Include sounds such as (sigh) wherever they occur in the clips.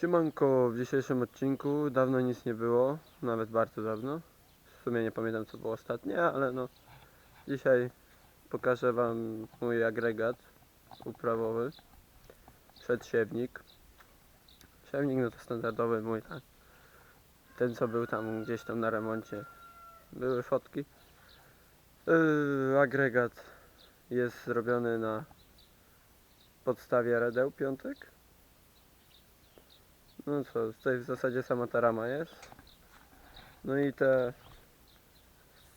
Siemanko, w dzisiejszym odcinku dawno nic nie było, nawet bardzo dawno. W sumie nie pamiętam co było ostatnie, ale no dzisiaj pokażę Wam mój agregat uprawowy, przedsiewnik. Siewnik no to standardowy mój, tak. Ten co był tam gdzieś tam na remoncie. Były fotki. Yy, agregat jest zrobiony na podstawie redeł piątek. No co, tutaj w zasadzie sama ta rama jest. No i te,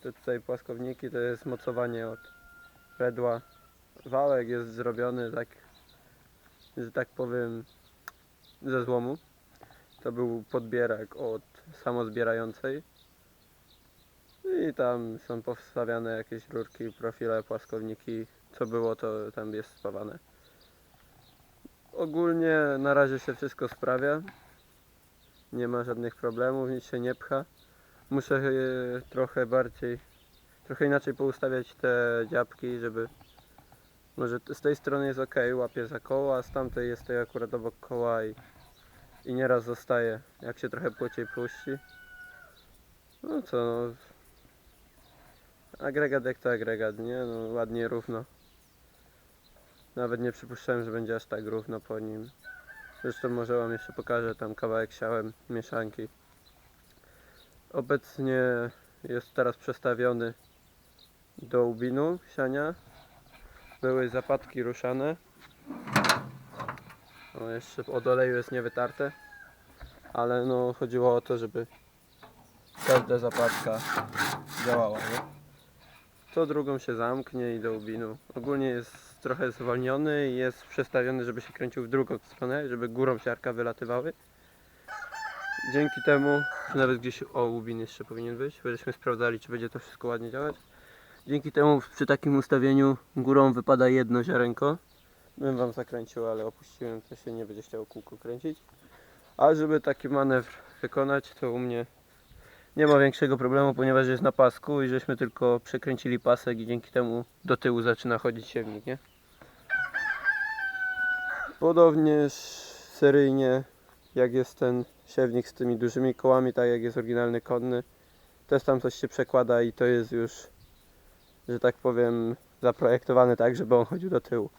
te tutaj płaskowniki to jest mocowanie od redła. Wałek jest zrobiony tak, że tak powiem, ze złomu. To był podbierak od samozbierającej. I tam są powstawiane jakieś rurki, profile, płaskowniki. Co było, to tam jest spawane. Ogólnie na razie się wszystko sprawia. Nie ma żadnych problemów, nic się nie pcha. Muszę e, trochę bardziej, trochę inaczej poustawiać te dziabki, żeby może z tej strony jest ok, łapie za koło, a z tamtej jest to akurat obok koła i, i nieraz zostaje, jak się trochę płyciej puści. No co, no. agregat jak to agregat, nie? No ładnie, równo. Nawet nie przypuszczałem, że będzie aż tak równo po nim. Zresztą może Wam jeszcze pokażę tam kawałek siałem mieszanki. Obecnie jest teraz przestawiony do łbinu siania. Były zapadki ruszane. O, jeszcze od oleju jest niewytarte. Ale no chodziło o to, żeby każda zapadka działała, nie? To drugą się zamknie i do łbinu. Ogólnie jest trochę zwolniony i jest przestawiony, żeby się kręcił w drugą stronę, żeby górą siarka wylatywały. Dzięki temu, nawet gdzieś o łubin jeszcze powinien być, będziemy sprawdzali, czy będzie to wszystko ładnie działać. Dzięki temu przy takim ustawieniu górą wypada jedno ziarenko. Bym wam zakręcił, ale opuściłem, to się nie będzie chciało kółko kręcić. A żeby taki manewr wykonać, to u mnie nie ma większego problemu, ponieważ jest na pasku i żeśmy tylko przekręcili pasek i dzięki temu do tyłu zaczyna chodzić siewnik, nie? Podobnież seryjnie jak jest ten siewnik z tymi dużymi kołami, tak jak jest oryginalny konny, też tam coś się przekłada i to jest już, że tak powiem, zaprojektowane tak, żeby on chodził do tyłu.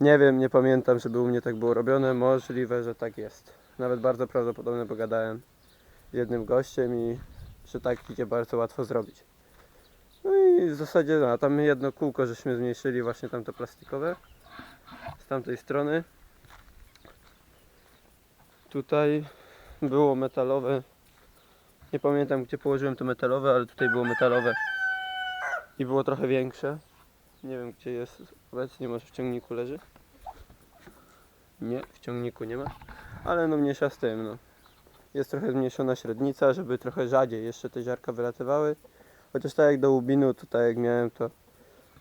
Nie wiem, nie pamiętam, żeby u mnie tak było robione, możliwe, że tak jest. Nawet bardzo prawdopodobne, bo gadałem z jednym gościem i że tak idzie bardzo łatwo zrobić. No i w zasadzie no, tam jedno kółko żeśmy zmniejszyli właśnie tamto plastikowe z tamtej strony. Tutaj było metalowe. Nie pamiętam gdzie położyłem to metalowe, ale tutaj było metalowe i było trochę większe. Nie wiem gdzie jest obecnie, może w ciągniku leży. Nie, w ciągniku nie ma, ale no mniejsza z tym no jest trochę zmniejszona średnica, żeby trochę rzadziej jeszcze te ziarka wylatywały. Chociaż tak jak do łubinu, tutaj jak miałem to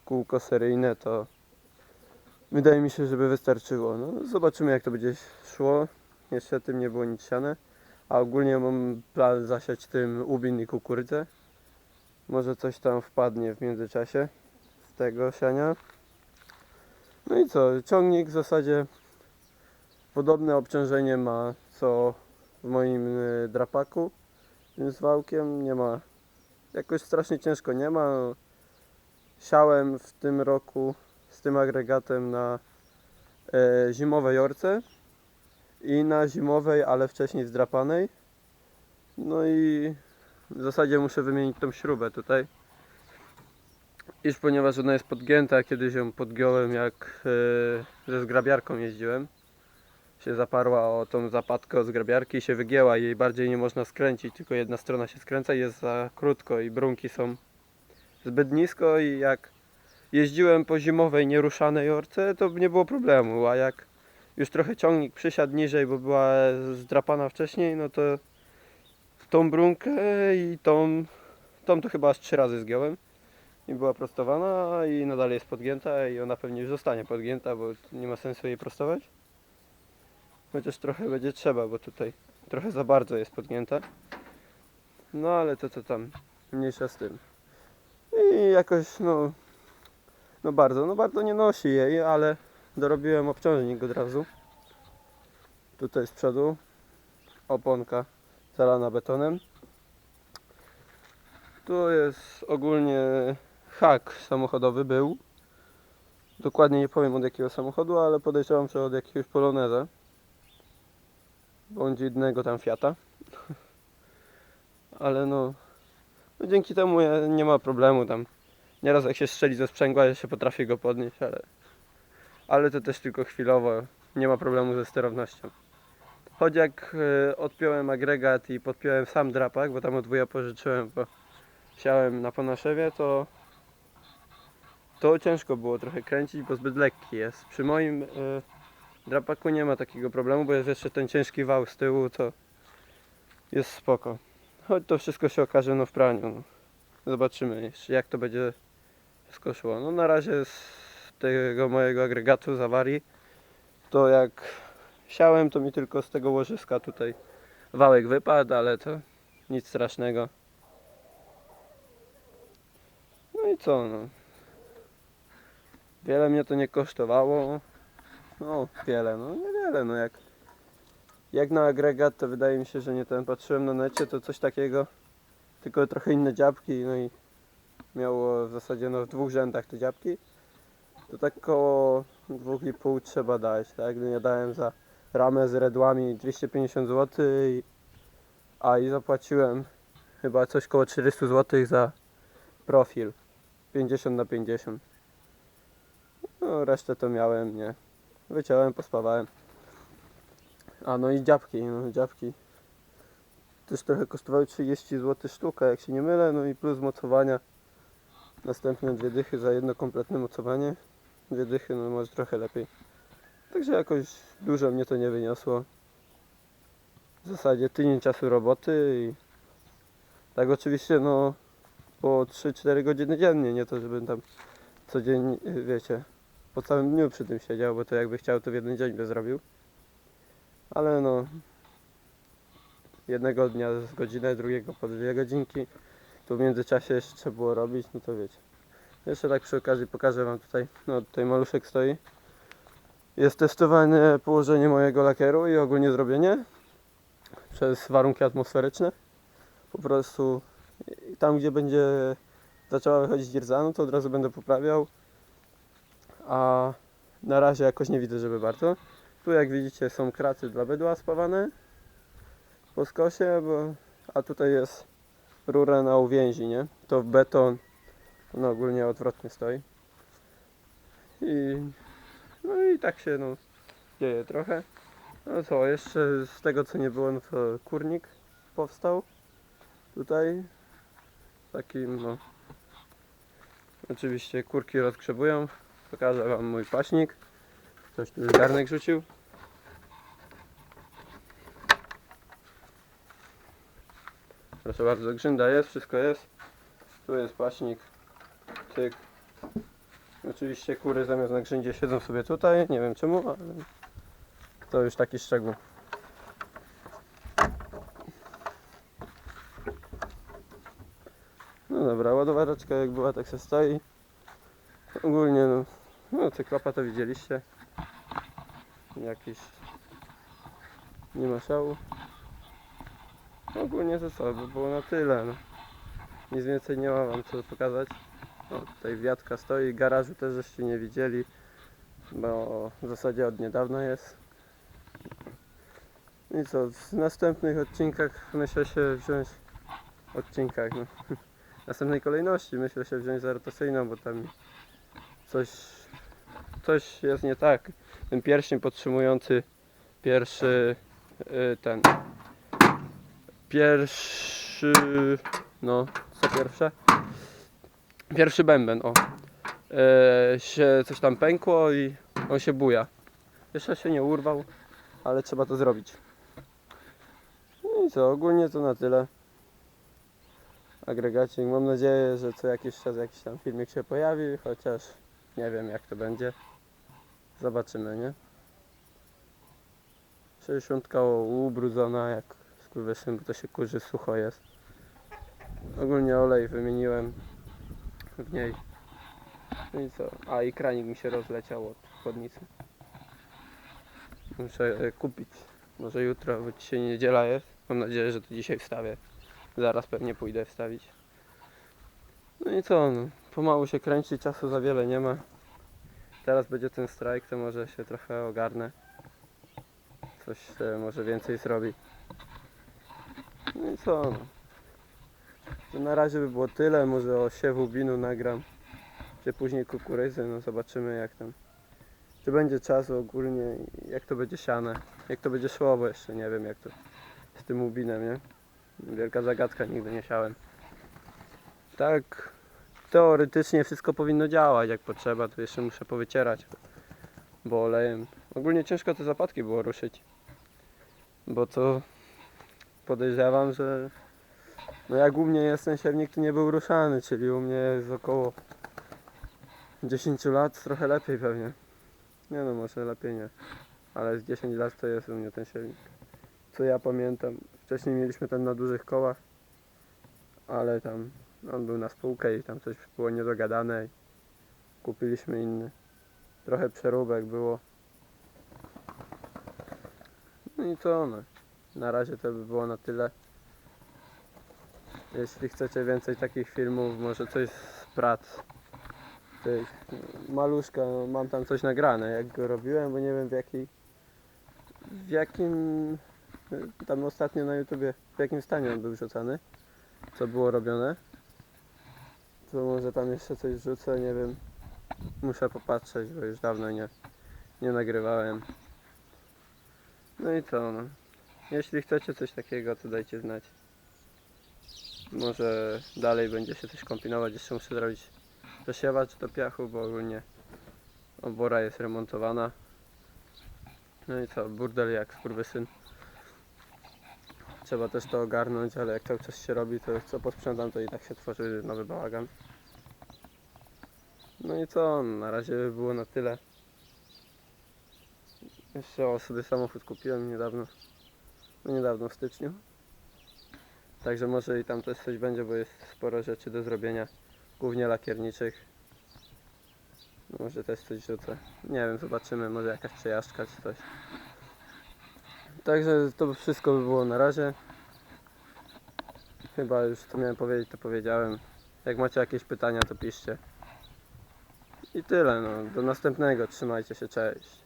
kółko seryjne, to wydaje mi się, żeby wystarczyło. No, zobaczymy jak to będzie szło. Jeszcze tym nie było nic siane. A ogólnie mam plan zasiać tym łubin i kukurydzę. Może coś tam wpadnie w międzyczasie z tego siania. No i co, ciągnik w zasadzie podobne obciążenie ma co w moim y, drapaku z wałkiem nie ma jakoś strasznie ciężko nie ma siałem w tym roku tym agregatem na e, zimowej orce i na zimowej, ale wcześniej zdrapanej no i w zasadzie muszę wymienić tą śrubę tutaj. Iż ponieważ ona jest podgięta, kiedyś ją podgiąłem jak e, ze zgrabiarką jeździłem. Się zaparła o tą zapadkę od zgrabiarki i się wygięła. Jej bardziej nie można skręcić, tylko jedna strona się skręca i jest za krótko i brunki są zbyt nisko i jak jeździłem po zimowej nieruszanej orce, to nie było problemu, a jak już trochę ciągnik przysiadł niżej, bo była zdrapana wcześniej, no to tą brunkę i tą, tą to chyba aż trzy razy zgiąłem i była prostowana i nadal jest podgięta i ona pewnie już zostanie podgięta, bo nie ma sensu jej prostować. Chociaż trochę będzie trzeba, bo tutaj trochę za bardzo jest podgięta. No ale to co tam, mniejsza z tym. I jakoś no, no bardzo, no bardzo nie nosi jej, ale dorobiłem obciążnik od razu. Tutaj z przodu oponka zalana betonem. Tu jest ogólnie hak samochodowy był. Dokładnie nie powiem od jakiego samochodu, ale podejrzewam, że od jakiegoś Poloneza. Bądź innego tam Fiata. (laughs) Ale no, no dzięki temu nie ma problemu tam. Nieraz jak się strzeli ze sprzęgła, ja się potrafię go podnieść, ale, ale to też tylko chwilowo. Nie ma problemu ze sterownością. Choć jak e, odpiąłem agregat i podpiąłem sam drapak, bo tam od wuja pożyczyłem, bo siałem na Ponaszewie, to to ciężko było trochę kręcić, bo zbyt lekki jest. Przy moim e, drapaku nie ma takiego problemu, bo jest jeszcze ten ciężki wał z tyłu, to jest spoko. Choć to wszystko się okaże no w praniu. No. Zobaczymy jeszcze jak to będzie szło. No na razie z tego mojego agregatu z awarii, to jak siałem, to mi tylko z tego łożyska tutaj wałek wypadł, ale to nic strasznego. No i co no. Wiele mnie to nie kosztowało. No, wiele, no niewiele, no jak jak na agregat to wydaje mi się, że nie ten. Patrzyłem na necie, to coś takiego, tylko trochę inne dziabki, no i miało w zasadzie no w dwóch rzędach te dziabki. To tak koło 2,5 trzeba dać, tak? Ja dałem za ramę z redłami 250 zł, i, a i zapłaciłem chyba coś koło 400 zł za profil 50 na 50. No resztę to miałem, nie. Wyciąłem, pospawałem. A no i dziabki, no dziabki. Też trochę kosztowały 30 zł sztuka, jak się nie mylę, no i plus mocowania. Następne dwie dychy za jedno kompletne mocowanie. Dwie dychy, no może trochę lepiej. Także jakoś dużo mnie to nie wyniosło. W zasadzie tydzień czasu roboty i tak oczywiście no po 3-4 godziny dziennie, nie to żebym tam co dzień, wiecie, po całym dniu przy tym siedział, bo to jakby chciał to w jeden dzień by zrobił. Ale no jednego dnia z godzinę, drugiego po dwie godzinki. Tu w międzyczasie jeszcze trzeba było robić, no to wiecie. Jeszcze tak przy okazji pokażę wam tutaj, no tutaj maluszek stoi. Jest testowane położenie mojego lakieru i ogólnie zrobienie przez warunki atmosferyczne. Po prostu tam gdzie będzie zaczęła wychodzić rdza, no to od razu będę poprawiał. A na razie jakoś nie widzę, żeby bardzo. Tu jak widzicie są kraty dla bydła spawane po skosie, bo, a tutaj jest rura na uwięzi, nie? To w beton, no ogólnie odwrotnie stoi. I no i tak się no dzieje trochę. No co, jeszcze z tego co nie było, no to kurnik powstał tutaj. Takim no. Oczywiście kurki rozgrzebują. Pokażę wam mój paśnik. Ktoś tu garnek rzucił. Proszę bardzo, grzynda jest, wszystko jest. Tu jest paśnik. Tyk. Oczywiście kury zamiast na grzyndzie siedzą sobie tutaj. Nie wiem czemu, ale to już taki szczegół. No dobra, ładowareczka jak była, tak się stoi. Ogólnie no, no cyklapa to widzieliście. Jakiś nie ma szału. Ogólnie to co, by było na tyle. No. Nic więcej nie ma wam co pokazać. O, tutaj wiatka stoi, garażu też żeście nie widzieli, bo w zasadzie od niedawna jest. I co, w następnych odcinkach myślę się wziąć odcinkach, no. (laughs) W następnej kolejności myślę się wziąć za rotacyjną, bo tam coś, coś jest nie tak. Ten pierścień podtrzymujący pierwszy y, ten pierwszy no co pierwsze? Pierwszy bęben o. E, się coś tam pękło i on się buja. Jeszcze się nie urwał ale trzeba to zrobić. No i co ogólnie to na tyle. Agregacik mam nadzieję że co jakiś czas jakiś tam filmik się pojawi chociaż nie wiem jak to będzie. Zobaczymy nie? 60 ubrudzona jak skurwysyn, bo to się kurzy, sucho jest. Ogólnie olej wymieniłem w niej. No i co? A i kranik mi się rozleciał od chłodnicy. Muszę e, kupić Może jutro, bo dzisiaj niedziela jest. Mam nadzieję, że to dzisiaj wstawię. Zaraz pewnie pójdę wstawić. No i co, no, pomału się kręci, czasu za wiele nie ma. Teraz będzie ten strajk, to może się trochę ogarnę. Coś się może więcej zrobi. No i co, no. To na razie by było tyle, może o siewu binu nagram. Czy później kukurydzy, no zobaczymy jak tam. Czy będzie czas ogólnie, jak to będzie siane, jak to będzie szło, bo jeszcze nie wiem jak to z tym ubinem, nie? Wielka zagadka, nigdy nie siałem. Tak, teoretycznie wszystko powinno działać jak potrzeba, tu jeszcze muszę powycierać, bo olejem. Ogólnie ciężko te zapadki było ruszyć, bo to podejrzewam, że no jak u mnie jest ten siewnik, to nie był ruszany, czyli u mnie jest około 10 lat, trochę lepiej pewnie. Nie no, może lepiej nie. Ale z 10 lat to jest u mnie ten silnik. Co ja pamiętam. Wcześniej mieliśmy ten na dużych kołach, ale tam on był na spółkę i tam coś było niedogadane i kupiliśmy inny. Trochę przeróbek było. No i co no. Na razie to by było na tyle. Jeśli chcecie więcej takich filmów, może coś z prac tych maluszka, no, mam tam coś nagrane, jak go robiłem, bo nie wiem w jakiej, w jakim, tam ostatnio na YouTubie, w jakim stanie on był wrzucany, co było robione. To może tam jeszcze coś wrzucę, nie wiem, muszę popatrzeć, bo już dawno nie, nie nagrywałem. No i co, no. Jeśli chcecie coś takiego, to dajcie znać. Może dalej będzie się coś kombinować, jeszcze muszę zrobić przesiewacz do piachu, bo ogólnie obora jest remontowana. No i co, burdel jak skurwysyn. Trzeba też to ogarnąć, ale jak cały czas się robi, to co posprzątam, to i tak się tworzy nowy bałagan. No i co, na razie by było na tyle. Jeszcze o sobie samochód kupiłem niedawno. No niedawno w styczniu. Także może i tam też coś będzie, bo jest sporo rzeczy do zrobienia głównie lakierniczych. Może też coś rzucę. Nie wiem, zobaczymy, może jakaś przejażdżka czy coś. Także to wszystko by było na razie. Chyba już co miałem powiedzieć, to powiedziałem. Jak macie jakieś pytania, to piszcie. I tyle, no. Do następnego. Trzymajcie się, cześć.